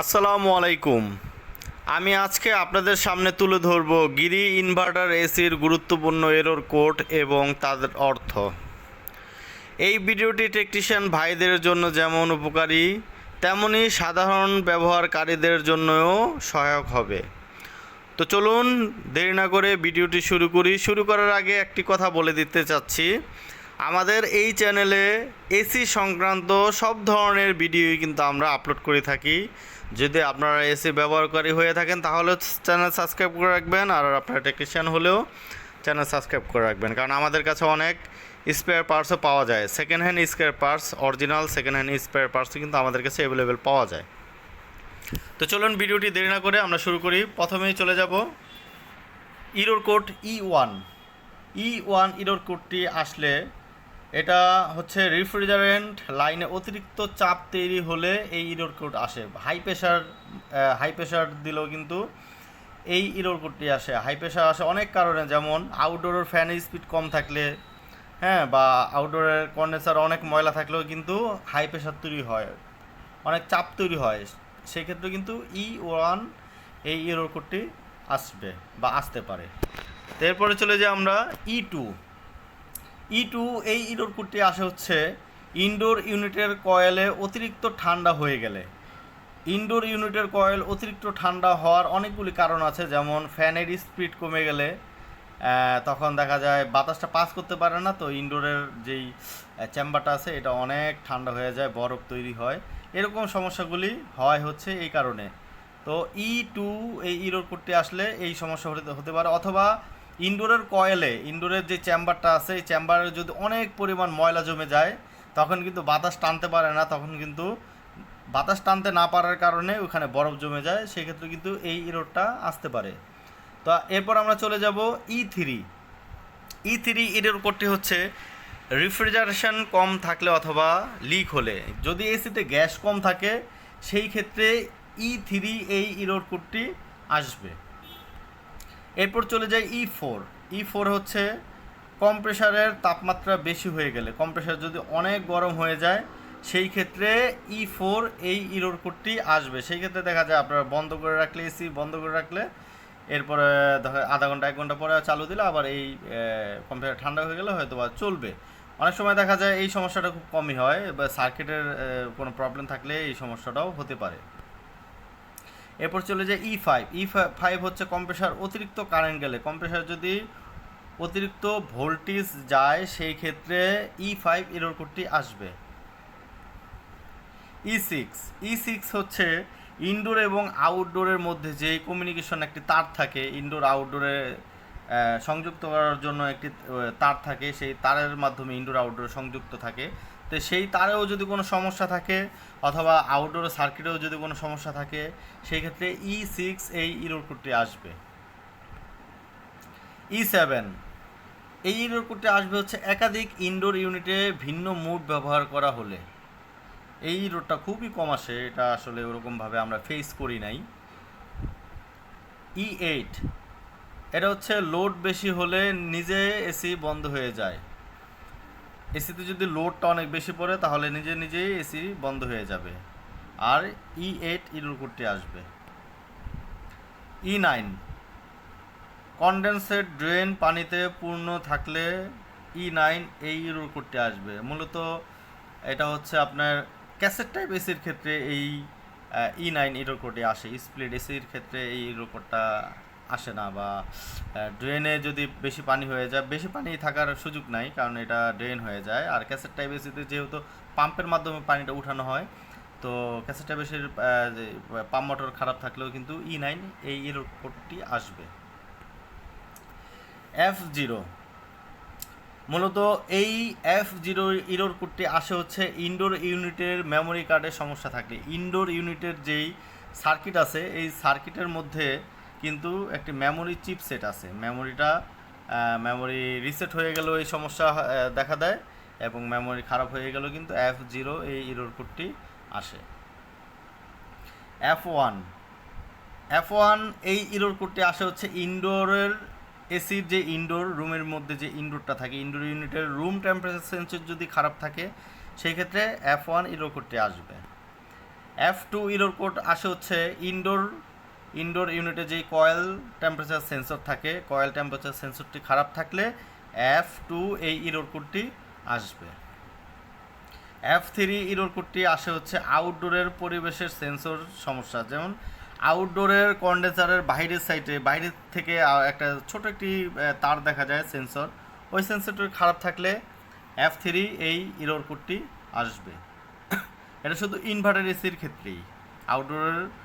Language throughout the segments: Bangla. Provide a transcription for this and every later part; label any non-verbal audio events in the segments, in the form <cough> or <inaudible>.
আসসালামু আলাইকুম। আমি আজকে আপনাদের সামনে তুলে ধরব গিরি ইনভার্টার এসির গুরুত্বপূর্ণ এরর কোড এবং তাদের অর্থ। এই ভিডিওটি টেকনিশিয়ান ভাইদের জন্য যেমন উপকারী, তেমনি সাধারণ ব্যবহারকারীদের জন্যও সহায়ক হবে। তো চলুন দেরি না করে ভিডিওটি শুরু করি। শুরু করার আগে একটি কথা বলে দিতে চাচ্ছি। আমাদের এই চ্যানেলে এসি সংক্রান্ত সব ধরনের ভিডিওই কিন্তু আমরা আপলোড করে থাকি। যদি আপনারা এসি ব্যবহারকারী হয়ে থাকেন, তাহলে চ্যানেল সাবস্ক্রাইব করে রাখবেন আর আপনারা টেকনিশিয়ান হলেও চ্যানেল সাবস্ক্রাইব করে রাখবেন। কারণ আমাদের কাছে অনেক স্পেয়ার পার্টসও পাওয়া যায়। Second hand spare parts original second hand spare পার্টসও কিন্তু আমাদের কাছে অ্যাভেলেবেল পাওয়া যায়। তো চলুন ভিডিওটি দেরি না করে আমরা শুরু করি। প্রথমেই চলে যাব error code E one E one error কোডটি আসলে এটা হচ্ছে রিফ্রিজারেন্ট লাইনে অতিরিক্ত চাপ তৈরি হলে এই ইরোর কোড আসে। হাই প্রেশার হাই প্রেশার দিলেও কিন্তু এই ইরোর কোডটি আসে। হাই প্রেশার আসে অনেক কারণে, যেমন আউটডোরের ফ্যানের স্পিড কম থাকলে হ্যাঁ বা আউটডোরের কন্ডেন্সার অনেক ময়লা থাকলেও কিন্তু হাই প্রেশার তৈরি হয়, অনেক চাপ তৈরি হয়। সেক্ষেত্রে কিন্তু ই ওয়ান এই ইরোর কোডটি আসবে বা আসতে পারে। এরপরে চলে যাই আমরা ই টু ই টু এই ইডোর কুটটি আসে হচ্ছে ইনডোর ইউনিটের কয়েলে অতিরিক্ত ঠান্ডা হয়ে গেলে। ইনডোর ইউনিটের কয়েল অতিরিক্ত ঠান্ডা হওয়ার অনেকগুলি কারণ আছে, যেমন ফ্যানের স্পিড কমে গেলে তখন দেখা যায় বাতাসটা পাস করতে পারে না, তো ইনডোরের যেই চেম্বারটা আছে, এটা অনেক ঠান্ডা হয়ে যায়, বরফ তৈরি হয়। এরকম সমস্যাগুলি হয় হচ্ছে এই কারণে। তো ই টু এই ইরোর কোডটি আসলে এই সমস্যা হতে পারে, অথবা ইনডোরের কয়েলে, ইনডোরের যে চেম্বারটা আছে, এই চেম্বারে যদি অনেক পরিমাণ ময়লা জমে যায়, তখন কিন্তু বাতাস টানতে পারে না, তখন কিন্তু বাতাস টানতে না পারার কারণে ওখানে বরফ জমে যায়, সেক্ষেত্রে কিন্তু এই ইরোডটা আসতে পারে। তো এরপর আমরা চলে যাব E three E three error কোডটি হচ্ছে রিফ্রিজারেশন কম থাকলে অথবা লিক হলে। যদি এসিতে গ্যাস কম থাকে, সেই ক্ষেত্রে ই থ্রি এই ইরোর কোডটি আসবে। এরপর চলে যায় ই ফোর ই ফোর হচ্ছে কম্প্রেসারের তাপমাত্রা বেশি হয়ে গেলে। কম্প্রেসার যদি অনেক গরম হয়ে যায়, সেই ক্ষেত্রে ই ফোর এই ইরোর কোডটি আসবে। সেই ক্ষেত্রে দেখা যায় আপনারা বন্ধ করে রাখলে এসি বন্ধ করে রাখলে, এরপরে আধা ঘণ্টা, এক ঘণ্টা পরে চালু দিলে আবার এই কম্পিউটার ঠান্ডা হয়ে গেলে হয়তো বা চলবে। অনেক সময় দেখা যায় এই সমস্যাটা খুব কমই হয়, বা সার্কিটের কোনো প্রবলেম থাকলে এই সমস্যাটাও হতে পারে। এরপর চলে যায় ই ফাইভ ই ফাইভ হচ্ছে কম্প্রেসার অতিরিক্ত কারেন্ট গেলে। কম্প্রেসার যদি অতিরিক্ত ভোল্টেজ যায়, সেই ক্ষেত্রে ই ফাইভ এরোর কোডটি আসবে। ই সিক্স ই সিক্স হচ্ছে ইনডোর এবং আউটডোরের মধ্যে যে কমিউনিকেশন একটি তার থাকে ইনডোর আউটডোরে সংযুক্ত করার জন্য একটি তার থাকে, সেই তারের মাধ্যমে ইনডোর আউটডোরে সংযুক্ত থাকে। তো সেই তারেও যদি কোনো সমস্যা থাকে অথবা আউটডোর সার্কিটেও যদি কোনো সমস্যা থাকে, সেই ক্ষেত্রে ই সিক্স এই ইরোর কোডটি আসবে। ই সেভেন এই ইরোর আসবে হচ্ছে একাধিক ইনডোর ইউনিটে ভিন্ন মুড ব্যবহার করা হলে। এই রোডটা খুবই কম আসে, এটা আসলে ওরকমভাবে আমরা ফেস করি নাই। ই এইট এটা হচ্ছে লোড বেশি হলে নিজে এসি বন্ধ হয়ে যায়। এসিতে যদি লোডটা অনেক বেশি পড়ে, তাহলে নিজে নিজেই এসি বন্ধ হয়ে যাবে। আর ই এইট ইরোর কোডটি আসবে। ই নাইন কনডেন্সেট ড্রেন পানিতে পূর্ণ থাকলে ই নাইন এই ইরোর কোডটি আসবে। মূলত এটা হচ্ছে আপনার ক্যাসেট টাইপ এসির ক্ষেত্রে এই ই নাইন ইরোর কোডটি আসে। স্প্লিট এসির ক্ষেত্রে এই ইরোর কোডটা আসে না বা ড্রেনে যদি বেশি পানি হয়ে যায়, বেশি পানি থাকার সুযোগ নাই, কারণ এটা ড্রেন হয়ে যায়। আর ক্যাসেট টাইপ এসিতে যেহেতু পাম্পের মাধ্যমে পানিটা উঠানো হয়, তো ক্যাসেট টাইপ এসির পাম্প মোটর খারাপ থাকলেও কিন্তু ই নাইন এই ইরোর কোডটি আসবে। এফ জিরো মূলত এই এফ জিরো ইরোর কোডটি আসে হচ্ছে ইনডোর ইউনিটের মেমোরি কার্ডের সমস্যা থাকলে। ইনডোর ইউনিটের যেই সার্কিট আছে, এই সার্কিটের মধ্যে কিন্তু একটি মেমোরি চিপসেট আছে। মেমোরিটা মেমোরি রিসেট হয়ে গেল এই সমস্যা দেখা দেয় এবং মেমোরি খারাপ হয়ে গেল কিন্তু এফ জিরো এই ইরোর কোডটি আসে। এফ ওয়ান এফ ওয়ান এই ইরোর কোডটি আসে হচ্ছে ইনডোরের এসির যে ইনডোর রুমের মধ্যে যে ইনডোরটা থাকে ইনডোর ইউনিটের রুম টেম্পারেচার সেন্সর যদি খারাপ থাকে সেই ক্ষেত্রে এফ ওয়ান ইরোর কোডটি আসবে। এফ টু ইরোর কোড আসে হচ্ছে ইনডোর ইনডোর ইউনিটে যেই কয়েল টেম্পারেচার সেন্সর থাকে, কয়েল টেম্পারেচার সেন্সরটি খারাপ থাকলে এফ টু এই ইরোর কোডটি আসবে। এফ থ্রি ইরোর আসে হচ্ছে আউটডোরের পরিবেশের সেন্সর সমস্যা। যেমন আউটডোরের কন্ডেন্সারের বাইরের সাইডে বাইরের থেকে একটা ছোট একটি তার দেখা যায় সেন্সর ওই সেন্সরটি খারাপ থাকলে এফ থ্রি এই ইরোর আসবে। <coughs> এটা শুধু ইনভার্টার এসির ক্ষেত্রেই। আউটডোরের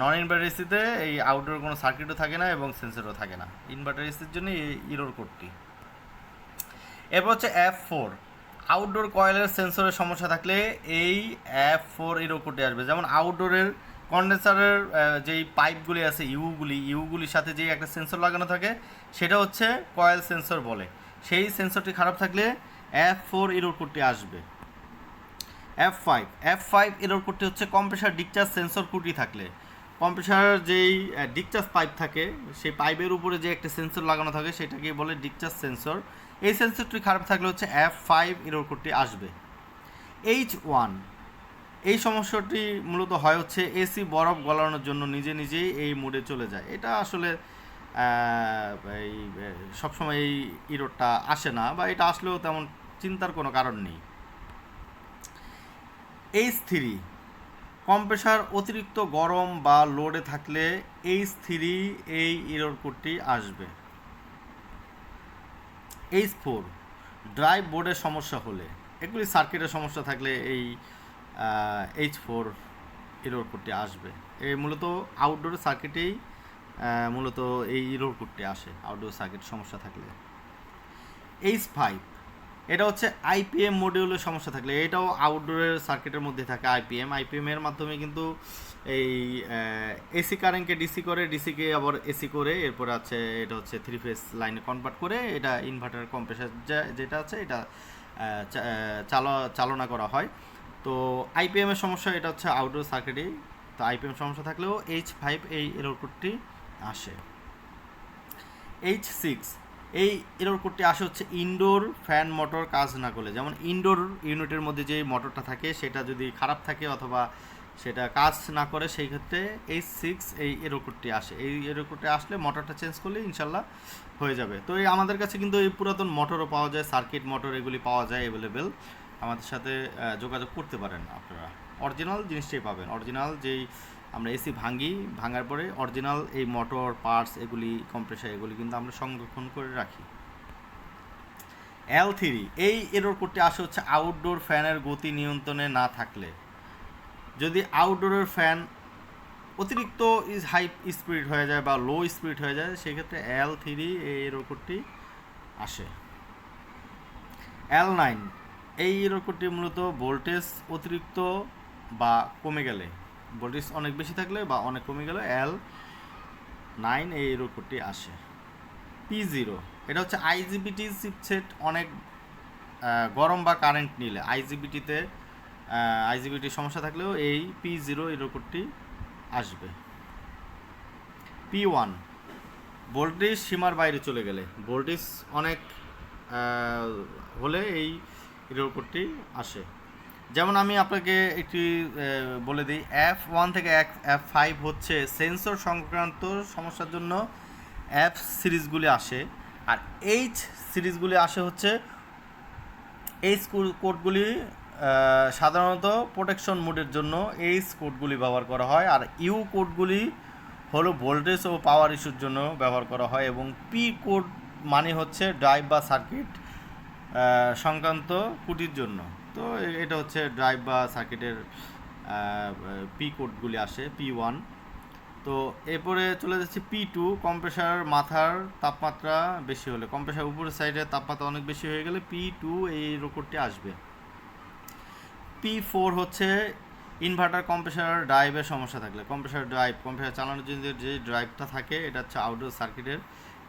নন ইনভার্টার এসিতে এই আউটডোর কোনো সার্কিটও থাকে না এবং সেন্সরও থাকে না। ইনভার্টার এসির জন্য এই ইরোর কোডটি এরপর হচ্ছে এফ ফোর আউটডোর কয়েলের সেন্সরের সমস্যা থাকলে এই এফ ফোর ইরো কোডটি আসবে। যেমন আউটডোরের কন্ডেন্সারের যেই পাইপগুলি আছে ইউগুলি ইউগুলির সাথে যে একটা সেন্সর লাগানো থাকে, সেটা হচ্ছে কয়েল সেন্সর বলে। সেই সেন্সরটি খারাপ থাকলে এফ ফোর ইরোর কোডটি আসবে। F five F five error করতে হচ্ছে কম্প্রেসার ডিকচার্জ সেন্সর কুটি থাকলে। কম্প্রেসার যেই ডিকচার্জ পাইপ থাকে, সেই পাইপের উপরে যে একটা সেন্সর লাগানো থাকে সেটাকে বলে ডিকচার্জ সেন্সর এই সেন্সরটি খারাপ থাকলে হচ্ছে এফ ফাইভ এরর কোডটি আসবে। এইচ ওয়ান এই সমস্যাটি মূলত হয় হচ্ছে এসি বরফ গলানোর জন্য, নিজে নিজেই এই মোডে চলে যায়। এটা আসলে এই সবসময় এই ইরোডটা আসে না, বা এটা আসলেও তেমন চিন্তার কোনো কারণ নেই। এইচ থ্রি কম্প্রেসার অতিরিক্ত গরম বা লোডে থাকলে এইচ থ্রি এই ইরোর কোডটি আসবে। এইচ ফোর ড্রাইভ বোর্ডের সমস্যা হলে, এগুলি সার্কিটের সমস্যা থাকলে এই এইচ ফোর ইরোর কোডটি আসবে। এই মূলত আউটডোর সার্কিটেই মূলত এই ইরোর কোডটি আসে আউটডোর সার্কিট সমস্যা থাকলে। এইচ ফাইভ এটা হচ্ছে আইপিএম মডিউলের সমস্যা থাকলে, এটাও আউটডোরের সার্কিটের মধ্যে থাকে আইপিএম আইপিএম এর মাধ্যমে কিন্তু এই এসি কারেন্টকে ডিসি করে ডিসিকে আবার এসি করে, এরপর আছে, এটা হচ্ছে থ্রি ফেস লাইনে কনভার্ট করে, এটা ইনভার্টার কম্প্রেসার যেটা আছে, এটা চালা, চালনা করা হয়। তো আইপিএম এর সমস্যা, এটা হচ্ছে আউটডোর সার্কিটেই তো আইপিএম সমস্যা থাকলেও এইচ ফাইভ এই এরোর আসে। এইচ সিক্স এই এরর কোডটি আসে হচ্ছে ইনডোর ফ্যান মোটর কাজ না করলে। যেমন ইনডোর ইউনিটের মধ্যে যে মোটরটা থাকে, সেটা যদি খারাপ থাকে অথবা সেটা কাজ না করে, সেই ক্ষেত্রে এই সিক্স এই এরো কোডটি আসে। এই এরর কোডটি আসলে মোটরটা চেঞ্জ করলে ইনশাল্লাহ হয়ে যাবে। তো এই আমাদের কাছে কিন্তু এই পুরাতন মোটরও পাওয়া যায় সার্কিট মোটর এগুলি পাওয়া যায় অ্যাভেলেবেল আমাদের সাথে যোগাযোগ করতে পারেন আপনারা। অরিজিনাল জিনিসটাই পাবেন। অরিজিনাল যেই আমরা এসি ভাঙি ভাঙার পরে অরিজিনাল এই মোটর, পার্টস এগুলি, কম্প্রেসার এগুলি কিন্তু আমরা সংরক্ষণ করে রাখি। এল থ্রি এই এরর করতে আসে হচ্ছে আউটডোর ফ্যানের গতি নিয়ন্ত্রণে না থাকলে। যদি আউটডোরের ফ্যান অতিরিক্ত ইজ হাই স্পিড হয়ে যায় বা লো স্পিড হয়ে যায়, সেক্ষেত্রে এল থ্রি এই এরর আসে। এল নাইন এই এরর মূলত ভোল্টেজ অতিরিক্ত বা কমে গেলে, ভোল্টেজ অনেক বেশি থাকলে বা অনেক কমে গেলে এল নাইন এই এরর আসে। পি জিরো এটা হচ্ছে আইজিবিটি চিপসেট অনেক গরম বা কারেন্ট নিলে। আইজিবিটিতে আইজিবিটির সমস্যা থাকলেও এই পি জিরো এই কোডটি আসবে। পি ওয়ান ভোল্টেজ সীমার বাইরে চলে গেলে। ভোল্টেজ অনেক হলে এই এরর কোডটি আসে। যেমন আমি আপনাকে একটি বলে দিই এফ ওয়ান থেকে এফ ফাইভ হচ্ছে সেন্সর সংক্রান্ত সমস্যার জন্য অ্যাপ সিরিজগুলি আসে। আর এইচ সিরিজগুলি আসে হচ্ছে এইচ কোডগুলি সাধারণত প্রোটেকশন মোডের জন্য এইচ কোডগুলি ব্যবহার করা হয়। আর ইউ কোডগুলি হলো ভোল্টেজ ও পাওয়ার ইস্যুর জন্য ব্যবহার করা হয় এবং পি কোড মানে হচ্ছে ড্রাইভ বা সার্কিট সংক্রান্ত কুটির জন্য। তো এটা হচ্ছে ড্রাইভ বা সার্কিটের পি কোডগুলি আসে পি ওয়ান তো এরপরে চলে যাচ্ছে পি টু কম্প্রেসার মাথার তাপমাত্রা বেশি হলে। কম্প্রেসার উপরের সাইডে তাপমাত্রা অনেক বেশি হয়ে গেলে পি টু এই রোকটটি আসবে। পি ফোর হচ্ছে ইনভার্টার কম্প্রেসার ড্রাইভের সমস্যা থাকলে। কম্প্রেসার ড্রাইভ কম্প্রেসার চালানোর জন্য যে ড্রাইভটা থাকে, এটা হচ্ছে আউটডোর সার্কিটের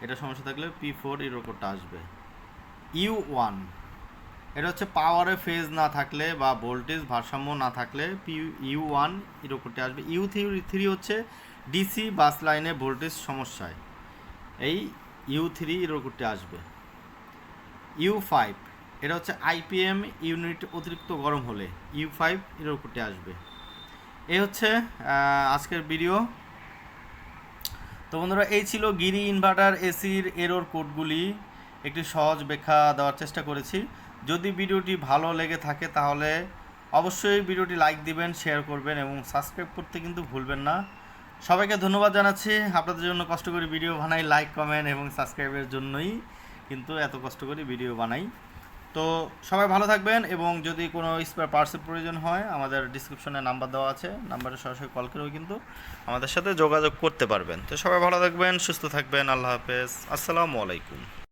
এটা সমস্যা থাকলে পি ফোর এই রোকটটা আসবে। U one. এটা হচ্ছে পাওয়ারে ফেজ না থাকলে বা ভোল্টেজ ভারসাম্য না থাকলে পি ইউ ওয়ানের করতে আসবে। ইউ থ্রি থ্রি হচ্ছে ডিসি বাস লাইনে ভোল্টেজ সমস্যায়। এই ইউ থ্রি এর করতে আসবে। ইউ ফাইভ, এটা হচ্ছে আইপিএম ইউনিট অতিরিক্ত গরম হলে ইউ ফাইভ এর করতে আসবে। এই হচ্ছে আজকের ভিডিও তো বন্ধুরা, এই ছিল গিরি ইনভার্টার এসির এরোর কোডগুলি একটি সহজ ব্যাখ্যা দেওয়ার চেষ্টা করেছি। যদি ভিডিওটি ভালো লেগে থাকে তাহলে অবশ্যই ভিডিওটি লাইক দিবেন, শেয়ার করবেন এবং সাবস্ক্রাইব করতে কিন্তু ভুলবেন না। সবাইকে ধন্যবাদ জানাচ্ছি। আপনাদের জন্য কষ্ট করে ভিডিও বানাই, লাইক, কমেন্ট এবং সাবস্ক্রাইবের জন্যই কিন্তু এত কষ্ট করে ভিডিও বানাই। তো সবাই ভালো থাকবেন এবং যদি কোনো স্পেয়ার পার্টসের প্রয়োজন হয়, আমাদের ডিসক্রিপশনে নাম্বার দেওয়া আছে নাম্বারে সরাসরি কল করেও কিন্তু আমাদের সাথে যোগাযোগ করতে পারবেন। তো সবাই ভালো থাকবেন, সুস্থ থাকবেন, আল্লাহ হাফেজ। আসসালামু আলাইকুম।